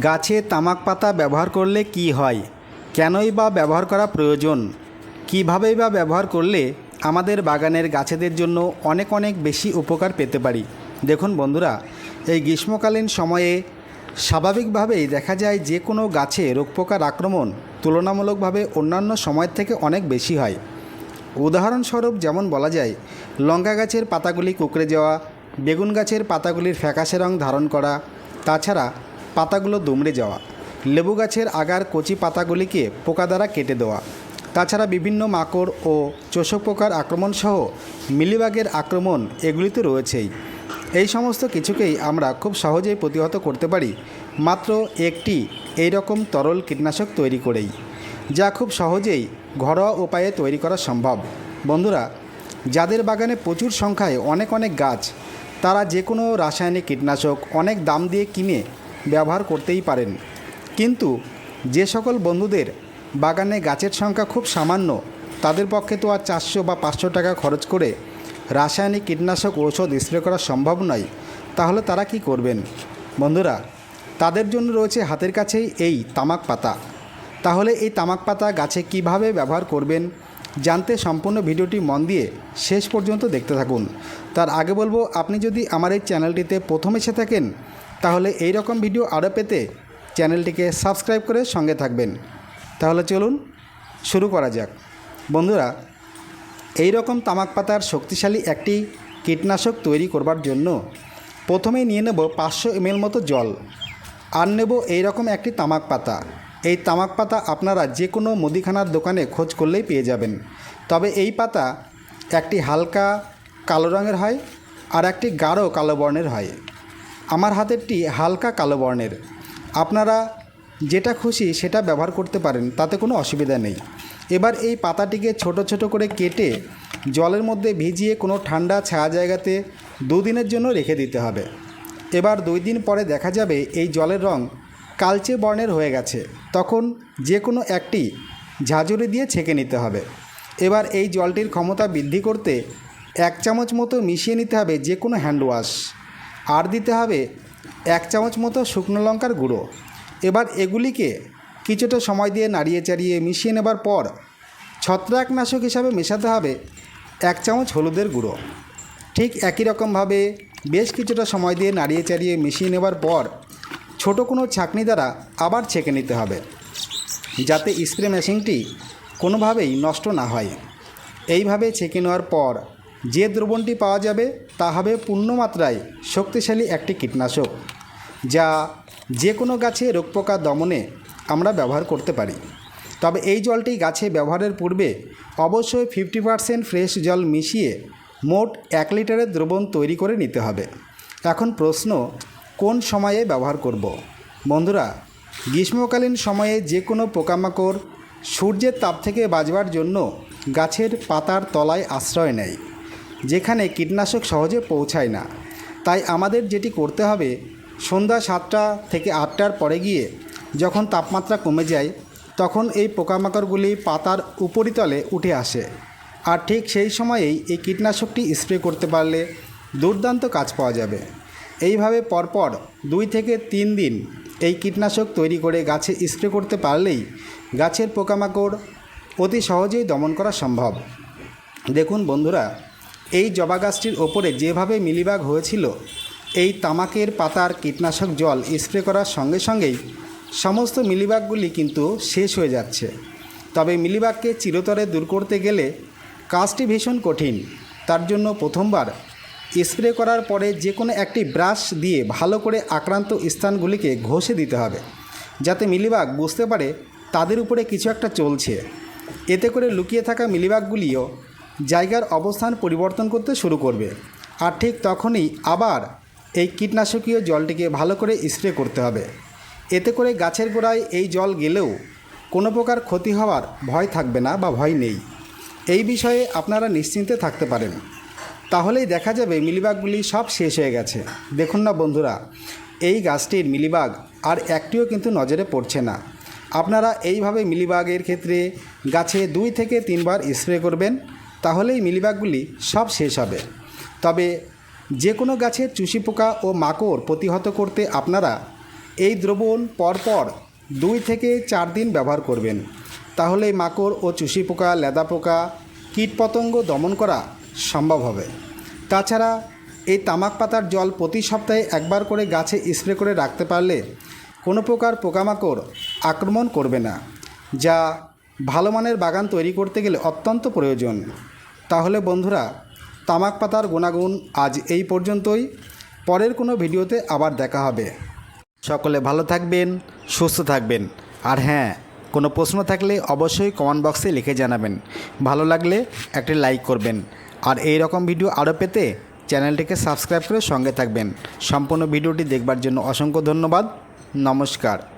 গাছে তামাক পাতা ব্যবহার করলে কি হয়? কেনই বা ব্যবহার করা প্রয়োজন? কীভাবেই বা ব্যবহার করলে আমাদের বাগানের গাছেদের জন্য অনেক অনেক বেশি উপকার পেতে পারি? দেখুন বন্ধুরা, এই গ্রীষ্মকালীন সময়ে স্বাভাবিকভাবেই দেখা যায় যে কোনো গাছে রোগ পোকার আক্রমণ তুলনামূলকভাবে অন্যান্য সময়ের থেকে অনেক বেশি হয়। উদাহরণস্বরূপ যেমন বলা যায়, লঙ্কা গাছের পাতাগুলি কুকড়ে যাওয়া, বেগুন গাছের পাতাগুলির ফ্যাকাশে রং ধারণ করা, তাছাড়া পাতাগুলো দুমড়ে যাওয়া, লেবু গাছের আগার কচি পাতাগুলিকে পোকা দ্বারা কেটে দেওয়া, তাছাড়া বিভিন্ন মাকড় ও চোষক পোকার আক্রমণ সহ মিলিবাগের আক্রমণ এগুলি তো রয়েছেই। এই সমস্ত কিছুকেই আমরা খুব সহজেই প্রতিহত করতে পারি, মাত্র একটি এই রকম তরল কীটনাশক তৈরি করেই, যা খুব সহজেই ঘরোয়া উপায়ে তৈরি করা সম্ভব। বন্ধুরা, যাদের বাগানে প্রচুর সংখ্যায় অনেক অনেক গাছ, তারা যে কোনো রাসায়নিক কীটনাশক অনেক দাম দিয়ে কিনে ব্যবহার করতেই পারেন। কিন্তু যে সকল বন্ধুদের বাগানে গাছের সংখ্যা খুব সামান্য, তাদের পক্ষে তো আর চারশো বা পাঁচশো টাকা খরচ করে রাসায়নিক কীটনাশক ঔষধ স্প্রে করা সম্ভব নয়, তাহলে তারা কি করবেন? বন্ধুরা, তাদের জন্য রয়েছে হাতের কাছেই এই তামাক পাতা। তাহলে এই তামাক পাতা গাছে কীভাবে ব্যবহার করবেন? জানতে সম্পূর্ণ ভিডিওটি মন দিয়ে শেষ পর্যন্ত দেখতে থাকুন। তার আগে বলব, আপনি যদি আমার এই চ্যানেলটিতে প্রথম এসে থাকেন তাহলে এই রকম ভিডিও আরও পেতে চ্যানেলটিকে সাবস্ক্রাইব করে সঙ্গে থাকবেন। তাহলে চলুন শুরু করা যাক। বন্ধুরা, এই রকম তামাক পাতার শক্তিশালী একটি কীটনাশক তৈরি করবার জন্য প্রথমেই নিয়ে নেব পাঁচশো এমএল মতো জল আর নেব এই রকম একটি তামাক পাতা। এই তামাক পাতা আপনারা যে কোনো মুদিখানার দোকানে খোঁজ করলেই পেয়ে যাবেন। তবে এই পাতা একটি হালকা কালো রঙের হয় আর একটি গাঢ় কালো বর্ণের হয়। আমার হাতেরটি হালকা কালো বর্ণের। আপনারা যেটা খুশি সেটা ব্যবহার করতে পারেন, তাতে কোনো অসুবিধা নেই। এবার এই পাতাটিকে ছোট ছোট করে কেটে জলের মধ্যে ভিজিয়ে কোনো ঠান্ডা ছায়া জায়গাতে দুদিনের জন্য রেখে দিতে হবে। এবার দুই দিন পরে দেখা যাবে এই জলের রং কালচে বর্ণের হয়ে গেছে। তখন যে কোনো একটি ঝাঁঝুরি দিয়ে ছেঁকে নিতে হবে। এবার এই জলটির ক্ষমতা বৃদ্ধি করতে এক চামচ মতো মিশিয়ে নিতে হবে যে কোনো হ্যান্ড ওয়াশ। আর দিতে হবে এক চামচ মতো শুকনো লঙ্কার গুঁড়ো। এবার এগুলিকে কিছুটা সময় দিয়ে নাড়িয়ে চাড়িয়ে মিশিয়ে নেবার পর ছত্রাকনাশক হিসাবে মেশাতে হবে এক চামচ হলুদের গুঁড়ো। ঠিক একই রকমভাবে বেশ কিছুটা সময় দিয়ে নাড়িয়ে চাড়িয়ে মিশিয়ে নেবার পর ছোট কোনো ছাঁকনি দ্বারা আবার ছেঁকে নিতে হবে, যাতে স্প্রে মেশিনটি কোনোভাবেই নষ্ট না হয়। এইভাবে ছেঁকে নেওয়ার পর যে দ্রবণটি পাওয়া যাবে তা হবে পূর্ণমাত্রায় শক্তিশালী একটি কীটনাশক, যা যে কোনো গাছে রোগ পোকা দমনে আমরা ব্যবহার করতে পারি। তবে এই জলটি গাছে ব্যবহারের পূর্বে অবশ্যই ফিফটি পারসেন্ট ফ্রেশ জল মিশিয়ে মোট এক লিটারের দ্রবণ তৈরি করে নিতে হবে। এখন প্রশ্ন, কোন সময়ে ব্যবহার করব। বন্ধুরা, গ্রীষ্মকালীন সময়ে যে কোনো পোকামাকড় সূর্যের তাপ থেকে বাঁচবার জন্য গাছের পাতার তলায় আশ্রয় নেয়। যেখানে কীটনাশক সহজে পৌঁছায় না। তাই আমাদের যেটি করতে হবে, সন্ধ্যা সাতটা থেকে আটটার পরে গিয়ে যখন তাপমাত্রা কমে যায়, তখন এই পোকামাকড়গুলি পাতার উপরিতলে উঠে আসে। আর ঠিক সেই সময়েই এই কীটনাশকটি স্প্রে করতে পারলে দুর্দান্ত কাজ পাওয়া যাবে। এইভাবে পরপর দুই থেকে তিন দিন এই কীটনাশক তৈরি করে গাছে স্প্রে করতে পারলেই গাছের পোকামাকড় অতি সহজেই দমন করা সম্ভব। দেখুন বন্ধুরা এই জবা গাছটির ওপরে যেভাবে মিলিবাগ হয়েছিল, এই তামাকের পাতার কীটনাশক জল স্প্রে করার সঙ্গে সঙ্গেই সমস্ত মিলিবাগগুলি কিন্তু শেষ হয়ে যাচ্ছে। তবে মিলিবাগকে চিরতরে দূর করতে গেলে কাজটি ভীষণ কঠিন। তার জন্য প্রথমবার স্প্রে করার পরে যে কোনো একটি ব্রাশ দিয়ে ভালো করে আক্রান্ত স্থানগুলিকে ঘষে দিতে হবে, যাতে মিলিবাগ বুঝতে পারে তাদের উপরে কিছু একটা চলছে। এতে করে লুকিয়ে থাকা মিলিবাগগুলিও জায়গার অবস্থান পরিবর্তন করতে শুরু করবে। আর ঠিক তখনই আবার এই কীটনাশকীয় জলটিকে ভালো করে স্প্রে করতে হবে। এতে করে গাছের গোড়ায় এই জল গেলেও কোনো প্রকার ক্ষতি হওয়ার ভয় থাকবে না বা ভয় নেই। এই বিষয়ে আপনারা নিশ্চিন্তে থাকতে পারেন। তাহলেই দেখা যাবে মিলিবাগগুলি সব শেষ হয়ে গেছে। দেখুন না বন্ধুরা, এই গাছটির মিলিবাগ আর একটিও কিন্তু নজরে পড়ছে না। আপনারা এইভাবে মিলিবাগের ক্ষেত্রে গাছে দুই থেকে তিনবার স্প্রে করবেন। তাহলেই মিলিবাগগুলি সব শেষ হবে। তবে যে কোনো গাছের চুষি পোকা ও মাকড় প্রতিহত করতে আপনারা এই দ্রবণ পরপর দুই থেকে চার দিন ব্যবহার করবেন। তাহলে মাকড় ও চুষি পোকা, লেদা পোকা, কীটপতঙ্গ দমন করা সম্ভব হবে। তাছাড়া এই তামাক পাতার জল প্রতি সপ্তাহে একবার করে গাছে স্প্রে করে রাখতে পারলে কোনো প্রকার পোকামাকড় আক্রমণ করবে না, যা ভালো মানের বাগান তৈরি করতে গেলে অত্যন্ত প্রয়োজন। তাহলে বন্ধুরা, তামাক পাতার গুণাগুণ আজ এই পর্যন্তই। পরের কোনো ভিডিওতে আবার দেখা হবে। সকলে ভালো থাকবেন, সুস্থ থাকবেন। আর হ্যাঁ কোনো প্রশ্ন থাকলে অবশ্যই কমেন্ট বক্সে লিখে জানাবেন। ভালো লাগলে একটি লাইক করবেন। আর এই রকম ভিডিও আরও পেতে চ্যানেলটিকে সাবস্ক্রাইব করে সঙ্গে থাকবেন। সম্পূর্ণ ভিডিওটি দেখবার জন্য অসংখ্য ধন্যবাদ। নমস্কার।